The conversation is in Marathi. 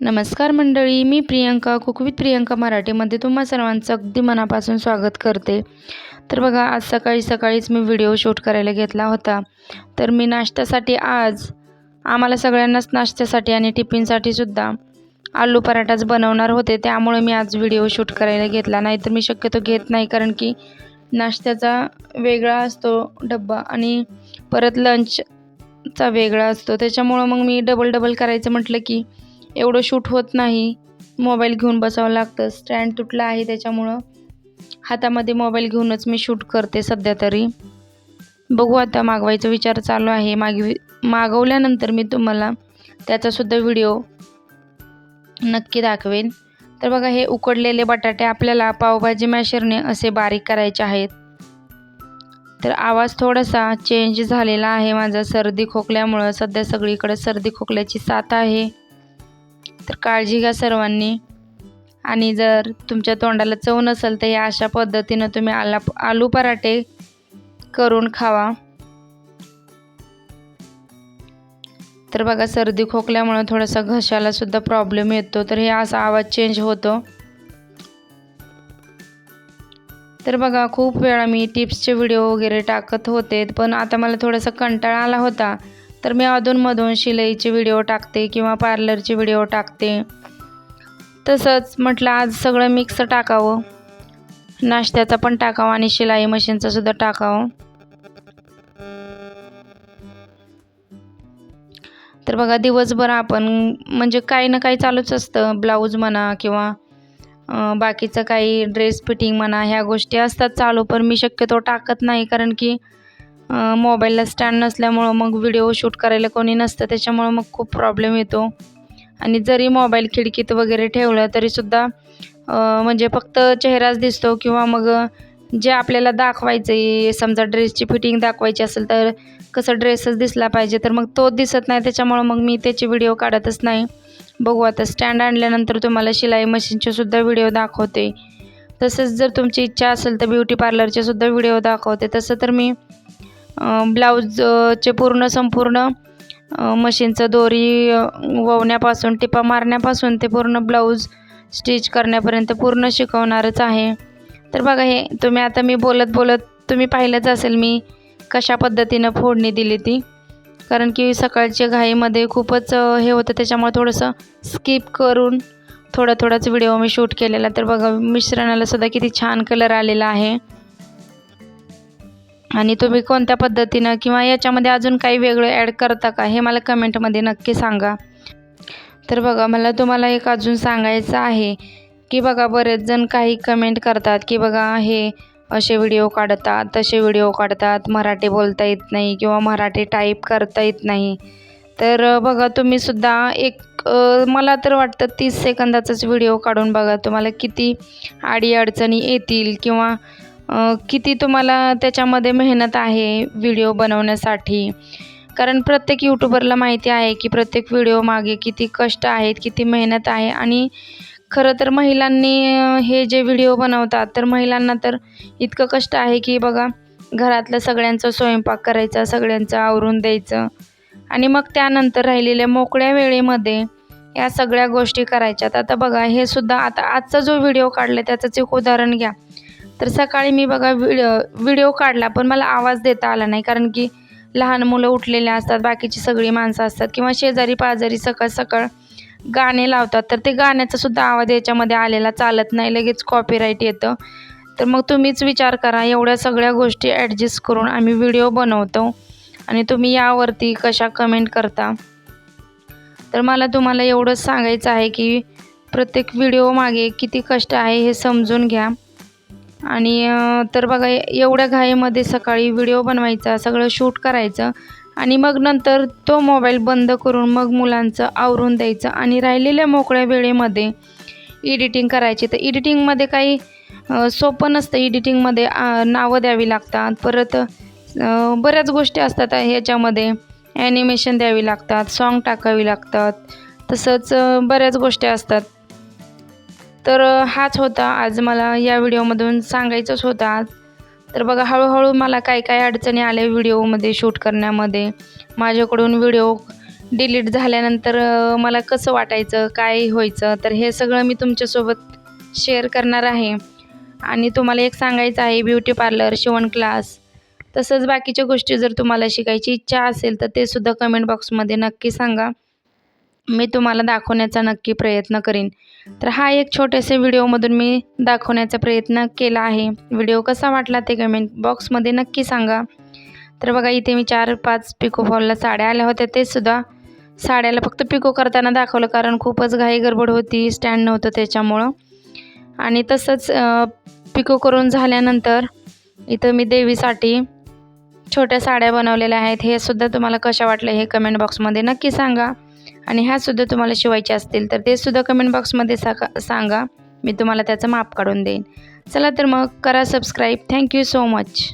नमस्कार मंडळी मी प्रियंका कुकवित प्रियंका मराठीमध्ये तुम्हा सर्वांचं अगदी मनापासून स्वागत करते. तर बघा आज सकाळी सकाळीच मी व्हिडिओ शूट करायला घेतला होता. तर मी नाश्त्यासाठी आज आम्हाला सगळ्यांनाच नाश्त्यासाठी आणि टिफिनसाठी सुद्धा आलू पराठाच बनवणार होते. त्यामुळे मी आज व्हिडिओ शूट करायला घेतला. नाही तर मी शक्यतो घेत नाही कारण की नाश्त्याचा वेगळा असतो डब्बा आणि परत लंचचा वेगळा असतो. त्याच्यामुळं मग मी डबल डबल करायचं म्हटलं की एवढं शूट होत नाही. मोबाईल घेऊन बसावं लागतं. स्टँड तुटला आहे त्याच्यामुळं. हातामध्ये मोबाईल घेऊनच मी शूट करते सध्या तरी. बघू आता मागवायचा विचार चालू आहे. मागवी मागवल्यानंतर मी तुम्हाला त्याचासुद्धा व्हिडिओ नक्की दाखवेन. तर बघा हे उकडलेले बटाटे आपल्याला पावभाजी मॅशरने असे बारीक करायचे आहेत. तर आवाज थोडासा चेंज झालेला आहे माझा. सर्दी खोकल्यामुळं सध्या सगळीकडे सर्दी खोकल्याची साथ आहे. तर काळजी घ्या सर्वांनी. आणि जर तुमच्या तोंडाला चव नसेल तर या अशा पद्धतीनं तुम्ही आला आलू पराठे करून खावा. तर बघा सर्दी खोकल्यामुळं थोडासा घशालासुद्धा प्रॉब्लेम येतो. तर हे असा आवाज चेंज होतो. तर बघा खूप वेळा मी टिप्सचे व्हिडिओ वगैरे टाकत होते पण आता मला थोडासा कंटाळा आला होता. तर मी अधूनमधून शिलाईचे व्हिडिओ टाकते किंवा पार्लरचे व्हिडिओ टाकते. तसंच म्हटलं आज सगळं मिक्स टाकावं. नाश्त्याचा पण टाकावं आणि शिलाई मशीनचा सुद्धा टाकावं. तर बघा दिवसभर आपण म्हणजे काही ना काही चालूच असतं. ब्लाऊज म्हणा किंवा बाकीचं काही ड्रेस फिटिंग म्हणा ह्या गोष्टी असतात चालू पण मी शक्यतो टाकत नाही. कारण की मोबाईलला स्टँड नसल्यामुळं मग व्हिडिओ शूट करायला कोणी नसतं त्याच्यामुळं मग खूप प्रॉब्लेम येतो. आणि जरी मोबाईल खिडकीत वगैरे ठेवलं तरीसुद्धा म्हणजे फक्त चेहराच दिसतो किंवा मग जे आपल्याला दाखवायचं आहे समजा ड्रेसची फिटिंग दाखवायची असेल तर कसं ड्रेसच दिसला पाहिजे तर मग तो दिसत नाही. त्याच्यामुळं मग मी त्याचे व्हिडिओ काढतच नाही. बघू आता स्टँड आणल्यानंतर तुम्हाला शिलाई मशीनचे सुद्धा व्हिडिओ दाखवते. तसंच जर तुमची इच्छा असेल तर ब्युटी पार्लरचे सुद्धा व्हिडिओ दाखवते. तसं तर मी ब्लाऊजचे पूर्ण संपूर्ण मशीनचं दोरी ववण्यापासून टिपा मारण्यापासून ते पूर्ण ब्लाऊज स्टिच करण्यापर्यंत पूर्ण शिकवणारच आहे. तर बघा हे तुम्ही आता मी बोलत बोलत तुम्ही पाहिलंच असेल मी कशा पद्धतीनं फोडणी दिली ती. कारण की सकाळच्या घाईमध्ये खूपच हे होतं त्याच्यामुळे थोडंसं स्किप करून थोडा थोडाच व्हिडिओ मी शूट केलेला. तर बघा मिश्रणाला सुद्धा किती छान कलर आलेला आहे. आणि तुम्ही कोणत्या पद्धतीनं किंवा याच्यामध्ये अजून काही वेगळं ॲड करता का? हे मला कमेंटमध्ये नक्की सांगा. तर बघा मला तुम्हाला एक अजून सांगायचं आहे की बघा बरेच जण काही कमेंट करतात की बघा हे असे व्हिडिओ काढतात तसे व्हिडिओ काढतात मराठी बोलता येत नाही किंवा मराठी टाईप करता येत नाही. तर बघा तुम्हीसुद्धा एक मला तर वाटतं तीस सेकंदाचाच व्हिडिओ काढून बघा तुम्हाला किती अडीअडचणी येतील किंवा किती तुम्हाला त्याच्यामध्ये मेहनत आहे व्हिडिओ बनवण्यासाठी? कारण प्रत्येक यूट्यूबरला माहिती आहे की प्रत्येक व्हिडिओ मागे किती कष्ट आहेत किती मेहनत आहे आणि खरं तर महिलांनी हे जे व्हिडिओ बनवतात तर महिलांना तर इतकं कष्ट आहे की बघा घरातलं सगळ्यांचं स्वयंपाक करायचा सगळ्यांचं आवरून द्यायचं आणि मग त्यानंतर राहिलेल्या मोकळ्या वेळेमध्ये या सगळ्या गोष्टी करायच्यात. आता बघा हे सुद्धा आता आजचा जो व्हिडिओ काढला त्याचंच एक उदाहरण घ्या. तर सकाळी मी बघा व्हिडिओ व्हिडिओ काढला पण मला आवाज देता आला नाही. कारण की लहान मुलं उठलेले असतात बाकीची सगळी माणसं असतात किंवा शेजारी पाजारी सकाळ सकाळ गाणे लावतात. तर ते गाण्याचा सुद्धा आवाज याच्यामध्ये आलेला चालत नाही लगेच कॉपीराईट येतं. तर मग तुम्हीच विचार करा एवढ्या सगळ्या गोष्टी ॲडजस्ट करून आम्ही व्हिडिओ बनवतो आणि तुम्ही यावरती कशा कमेंट करता. तर मला तुम्हाला एवढंच सांगायचं आहे की प्रत्येक व्हिडिओ मागे किती कष्ट आहे हे समजून घ्या. आणि तर बघा एवढ्या घाईमध्ये सकाळी व्हिडिओ बनवायचा सगळं शूट करायचं आणि मग नंतर तो मोबाईल बंद करून मग मुलांचं आवरून द्यायचं आणि राहिलेल्या मोकळ्या वेळेमध्ये एडिटिंग करायची. तर एडिटिंगमध्ये काही सोपं नसतं. एडिटिंगमध्ये नावं द्यावी लागतात. परत बऱ्याच गोष्टी असतात ह्याच्यामध्ये. ॲनिमेशन द्यावी लागतात सॉन्ग टाकावी लागतात. तसंच बऱ्याच गोष्टी असतात. तर हाच होता. आज मला या व्हिडिओमधून सांगायचंच होता तर बघा हळूहळू मला काय काय अडचणी आल्या व्हिडिओमध्ये शूट करण्यामध्ये. माझ्याकडून व्हिडिओ डिलीट झाल्यानंतर मला कसं वाटायचं काय व्हायचं तर हे सगळं मी तुमच्यासोबत शेअर करणार आहे. आणि तुम्हाला एक सांगायचं आहे ब्युटी पार्लर शिवण क्लास. तसंच बाकीच्या गोष्टी जर तुम्हाला शिकायची इच्छा असेल तर ते सुद्धा कमेंट बॉक्समध्ये नक्की सांगा. मी तुम्हाला दाखवण्याचा नक्की प्रयत्न करीन. तर हा एक छोटेसे व्हिडिओमधून मी दाखवण्याचा प्रयत्न केला आहे. व्हिडिओ कसा वाटला ते कमेंट बॉक्समध्ये नक्की सांगा. तर बघा इथे मी चार पाच पिको फॉलला साड्या आल्या होत्या ते सुद्धा साड्याला फक्त पिको करताना दाखवलं कारण खूपच घाई गडबड होती स्टँड नव्हतं त्याच्यामुळं. आणि तसंच पिको करून झाल्यानंतर इथं मी देवीसाठी छोट्या साड्या बनवलेल्या आहेत. हे सुद्धा तुम्हाला कशा वाटलं हे कमेंट बॉक्समध्ये नक्की सांगा. आणि ह्यासुद्धा तुम्हाला शिवायच्या असतील तर ते सुद्धा कमेंट बॉक्समध्ये साका सांगा. मी तुम्हाला त्याचं माप काढून देईन. चला तर मग करा सबस्क्राईब थँक्यू सो मच